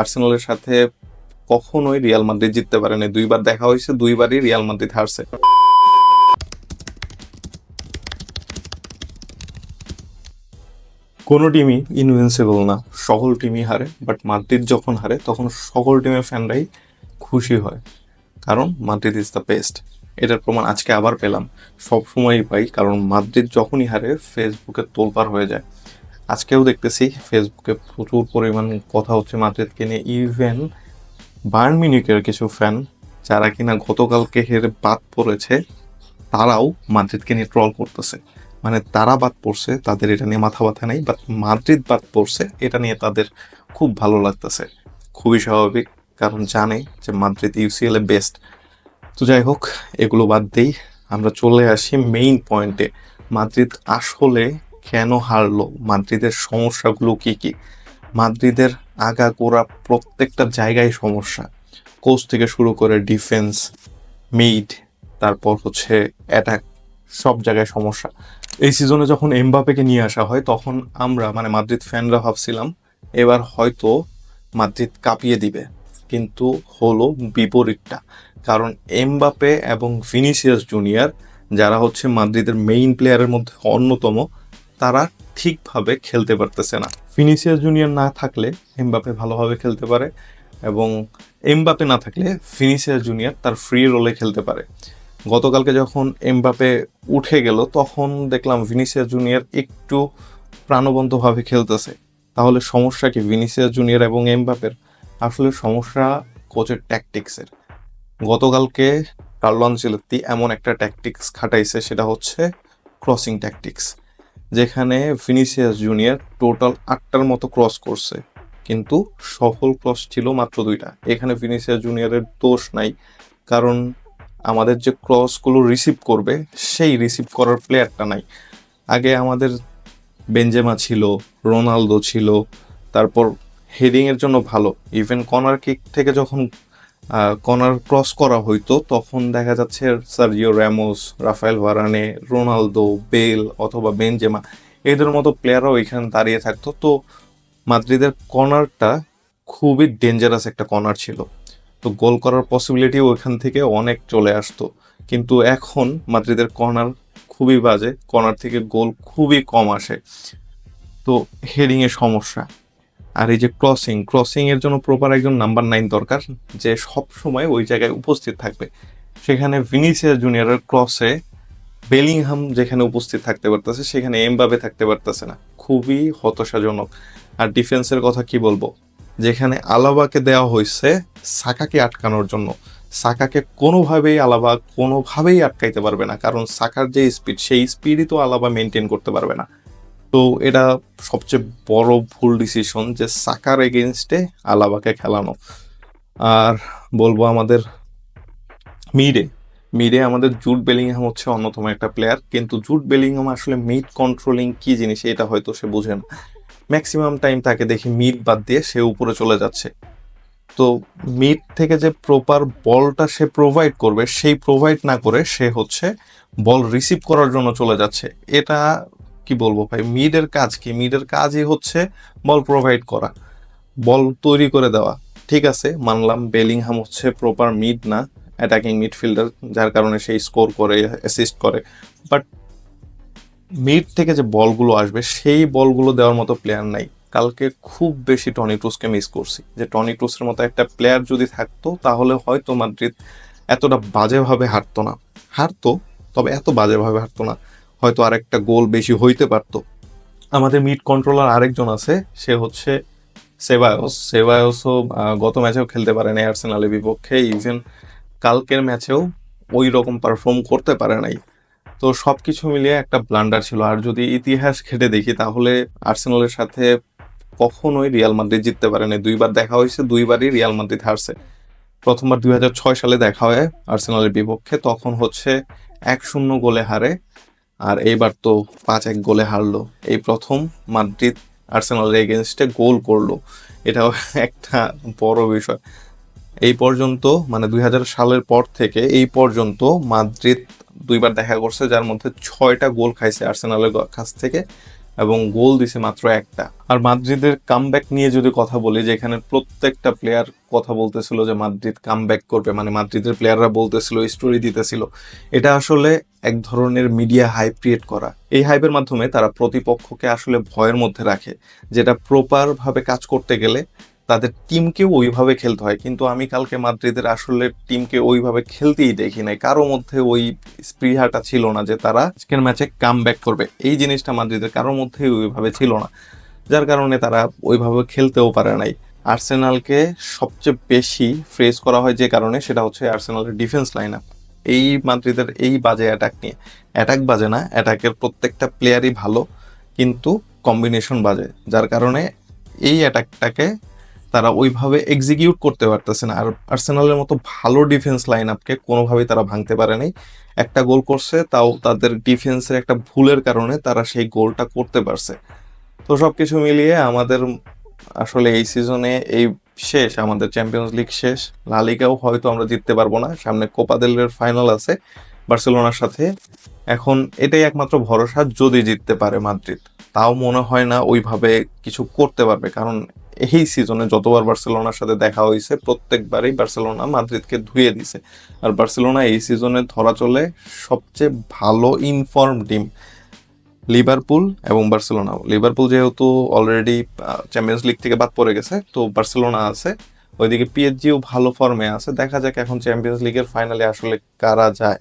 আর্সেনালের সাথে কখনোই Real Madrid জিততে পারেনি। দুইবার দেখা হয়েছে, দুইবারই রিয়াল মাদ্রিদ হারছে। কোনো টিমই ইনভেন্সিবল না। সকল টিমই হারে বাট মাদ্রিদ যখন হারে, তখন সকল টিমের ফ্যানরাই খুশি হয়। কারণ মাদ্রিদ ইজ দ্য বেস্ট এটার প্রমাণ আজকে আবার পেলাম। সব সময়ই পাই, কারণ মাদ্রিদ যখনই হারে ফেসবুকে তোলপার হয়ে যায়। আজকেও দেখতেছি ফেসবুকে প্রচুর পরিমাণ কথা হচ্ছে মাদ্রিদকে নিয়ে ইভেন বার্ন কিছু ফ্যান যারা কিনা গতকালকে হেরে বাদ পড়েছে, তারাও মাদ্রিদকে নিয়ে ট্রল করতেছে। মানে তারা বাদ পড়ছে, তাদের এটা নিয়ে মাথা ব্যথা নেই বাট মাদ্রিদ বাদ পড়ছে, এটা নিয়ে তাদের খুব ভালো লাগতেছে। খুবই স্বাভাবিক, কারণ জানে যে মাদ্রিদ ইউসিএল এ বেস্ট তো যাই হোক, এগুলো বাদ দেই, আমরা চলে আসি মেইন পয়েন্টে মাদ্রিদ আসলে কেন হারলো? মাদ্রিদের সমস্যাগুলো কি কি? মাদ্রিদের আগা গোড়া প্রত্যেকটা জায়গায় সমস্যা। কোচ থেকে শুরু করে ডিফেন্স, মিড, তারপর হচ্ছে অ্যাটাক, সব জায়গায় সমস্যা। এই সিজনে যখন এমবাপেকে নিয়ে আসা হয়, তখন আমরা মানে মাদ্রিদ ফ্যানরা ভাবছিলাম, এবার হয়তো মাদ্রিদ কাঁপিয়ে দিবে। কিন্তু হলো বিপরীতটা। কারণ এমবাপে এবং ভিনিসিয়াস জুনিয়র, যারা হচ্ছে মাদ্রিদের মেইন প্লেয়ারের মধ্যে অন্যতম তারা ঠিকভাবে খেলতে পারতেছে না। ফিনিসিয়াস জুনিয়র না থাকলে এমবাপে ভালোভাবে খেলতে পারে এবং এমবাপে না থাকলে ফিনিসিয়াস জুনিয়র তার ফ্রি রোলে খেলতে পারে। গতকালকে যখন এমবাপে উঠে গেল, তখন দেখলাম ভিনিসিয়াস জুনিয়র একটু প্রাণবন্তভাবে খেলতেছে। তাহলে সমস্যা কি? ভিনিসিয়াস জুনিয়র এবং এমবাপের আসলে সমস্যা কোচের ট্যাকটিক্সের গতকালকে কার্লো আনচেলত্তি এমন একটা ট্যাকটিক্স খাটাইছে, সেটা হচ্ছে ক্রসিং ট্যাকটিক্স যেখানে ভিনিসিয়াস জুনিয়র টোটাল আটটার মতো ক্রস করছে। কিন্তু সফল ক্রস ছিল মাত্র দুইটা। এখানে ভিনিসিয়াস জুনিয়রের দোষ নাই, কারণ আমাদের যে ক্রসগুলো রিসিভ করবে, সেই রিসিভ করার প্লেয়ারটা নাই। আগে আমাদের বেঞ্জেমা ছিল, রোনালদো ছিল, তারপর হেডিংয়ের জন্য ভালো। ইভেন কর্নার কিক থেকে যখন কর্নার ক্রস করা হইতো, তখন দেখা যাচ্ছে Sergio Ramos, Raphael Varane, Ronaldo, Bale অথবা বেনজেমা এদের মতো প্লেয়াররাও এখানে দাঁড়িয়ে থাকতো। তো মাদ্রিদের কর্নারটা খুবই ডেঞ্জারাস একটা কর্নার ছিল। তো গোল করার পসিবিলিটি ওইখান থেকে অনেক চলে আসতো। কিন্তু এখন মাদ্রিদের কর্নার খুবই বাজে, কর্নার থেকে গোল খুবই কম আসে। তো হেডিংয়ে সমস্যা। আর এই যে ক্রসিং ক্রসিং এর জন্য প্রপার একজন নাম্বার নাইন দরকার, যে সব সময় ওই জায়গায় উপস্থিত থাকবে। সেখানে ভিনিসিয়াস জুনিয়রের ক্রসে বেলিংহাম যেখানে উপস্থিত থাকতে পারতেছে, সেখানে এমবাবে থাকতে পারতেছে না। খুবই হতাশাজনক। আর ডিফেন্সের কথা কি বলব? যেখানে আলাবাকে দেওয়া হয়েছে সাকাকে আটকানোর জন্য। সাকাকে কোনোভাবেই আলাবা কোনোভাবেই আটকাইতে পারবে না, কারণ সাকার যে স্পিড সেই স্পিডই তো আলাবা মেনটেন করতে পারবে না। তো এটা সবচেয়ে বড় ভুল ডিসিশন যে সাকার এগেনস্টে আলাবাকে খেলানো। আর বলব আমাদের মিডে মিডে আমাদের জুট বেলিংহাম হচ্ছে অন্যতম একটা প্লেয়ার কিন্তু জুট বেলিংহাম আসলে মিড কন্ট্রোলিং কি জিনিস এটা হয়তো সে বোঝে না। ম্যাক্সিমাম টাইম তাকে দেখি মিড বাদ দিয়ে সে উপরে চলে যাচ্ছে। তো মিড থেকে যে প্রপার বলটা সে প্রোভাইড করবে, সেই প্রোভাইড না করে সে হচ্ছে বল রিসিভ করার জন্য চলে যাচ্ছে। এটা কি বলব ভাই? মিডের কাজ কি? মিডের কাজই হচ্ছে বল প্রোভাইড করা, বল তৈরি করে দেওয়া। ঠিক আছে, মানলাম বেলিংহাম হচ্ছে প্রপার মিড না অ্যাটাকিং মিডফিল্ডার যার কারণে সেই স্কোর করে অ্যাসিস্ট করে। বাট মিড থেকে যে বলগুলো আসবে, সেই বলগুলো দেওয়ার মতো প্লেয়ার নাই। কালকে খুব বেশি টনি টুসকে মিস করছি। যে টনি টুসের মতো একটা প্লেয়ার যদি থাকতো, তাহলে হয়তো মাদ্রিদ এতটা বাজেভাবে হারতো না। হারতো, তবে এত বাজেভাবে হারতো না। হয়তো আরেকটা গোল বেশি হইতে পারতো। আমাদের মিড কন্ট্রোলার আরেকজন আছে, সে হচ্ছে সেবায়স সেবায়সও গত ম্যাচেও খেলতে পারে নাই আর্সেনালের বিপক্ষে। ইভেন কালকের ম্যাচেও ওই রকম পারফর্ম করতে পারে নাই। তো সব কিছু মিলিয়ে একটা ব্লান্ডার ছিল। আর যদি ইতিহাস ঘেটে দেখি, তাহলে আর্সেনালের সাথে কখনোই রিয়াল মাদ্রিদ জিততে পারেনি। দুইবার দেখা হয়েছে, দুইবারই রিয়াল মাদ্রিদ হারছে। প্রথমবার দুই হাজার ছয় সালে দেখা হয় আর্সেনালের বিপক্ষে, তখন হচ্ছে এক শূন্য গোলে হারে আর এইবার তো পাঁচ এক গোলে হারলো। এই প্রথম মাদ্রিদ আর্সেনালের এগেনস্টে গোল করল। এটাও একটা বড় বিষয়। এই পর্যন্ত মানে দুই হাজার সালের পর থেকে এই পর্যন্ত মাদ্রিদ দুইবার দেখা করছে, যার মধ্যে ছয়টা গোল খাইছে আর্সেনালের কাছ থেকে। এবং গোল দিছে মাত্র একটা। আর মাদ্রিদের কামব্যাক নিয়ে যদি কথা বলি, যেখানে প্রত্যেকটা প্লেয়ার কথা বলতেছিল যে মাদ্রিদ কামব্যাক করবে মানে মাদ্রিদের প্লেয়াররা বলতেছিল স্টোরি দিতেছিল, এটা আসলে এক ধরনের মিডিয়া হাইপ ক্রিয়েট করা। এই হাইপের মাধ্যমে তারা প্রতিপক্ষকে আসলে ভয়ের মধ্যে রাখে, যেটা প্রপারভাবে কাজ করতে গেলে তাদের টিমকেও ওইভাবে খেলতে হয়। কিন্তু আমি কালকে মাদ্রিদের আসলে টিমকে ওইভাবে খেলতেই দেখি নাই। কারও মধ্যে ওই স্পৃহাটা ছিল না যে তারা আজকের ম্যাচে কাম ব্যাক করবে। এই জিনিসটা মাদ্রিদের কারোর মধ্যেই ওইভাবে ছিল না। যার কারণে তারা ওইভাবে খেলতেও পারে নাই। আর্সেনালকে সবচেয়ে বেশি ফ্রেস করা হয় যে কারণে সেটা হচ্ছে আর্সেনালের ডিফেন্স লাইন আপ এই মাদ্রিদের এই বাজে অ্যাটাক নিয়ে। অ্যাটাক বাজে না অ্যাটাকের প্রত্যেকটা প্লেয়ারই ভালো, কিন্তু কম্বিনেশন বাজে। যার কারণে এই অ্যাটাকটাকে তারা ওইভাবে এক্সিকিউট করতে পারতেছে না। আর আর্সেনালের মতো ভালো ডিফেন্স লাইন আপকে কোনোভাবেই তারা ভাঙতে পারে নাই। একটা গোল করছে, তাও তাদের ডিফেন্সের একটা ভুলের কারণে তারা সেই গোলটা করতে পারছে। তো সব কিছু মিলিয়ে আমাদের আসলে এই সিজনে এই শেষ, আমাদের চ্যাম্পিয়ন্স লিগ শেষ। লালিগাও হয়তো আমরা জিততে পারব না। সামনে কোপা দেলের ফাইনাল আছে বার্সেলোনার সাথে। এখন এটাই একমাত্র ভরসা, যদি জিততে পারে মাদ্রিদ। তাও মনে হয় না ওইভাবে কিছু করতে পারবে, কারণ এই সিজনে যতবার বার্সেলোনার সাথে দেখা হয়েছে, প্রত্যেকবারই বার্সেলোনা মাদ্রিদকে ধুয়ে দিছে। আর বার্সেলোনা এই সিজনে ধরা চলে সবচেয়ে ভালো ইনফর্ম টিম লিভারপুল এবং বার্সেলোনা। লিভারপুল যেহেতু অলরেডি চ্যাম্পিয়ন্স লিগ থেকে বাদ পড়ে গেছে, তো বার্সেলোনা আছে। ওইদিকে পিএসজিও ভালো ফর্মে আছে। দেখা যাক এখন চ্যাম্পিয়ন্স লিগের ফাইনালে আসলে কারা যায়।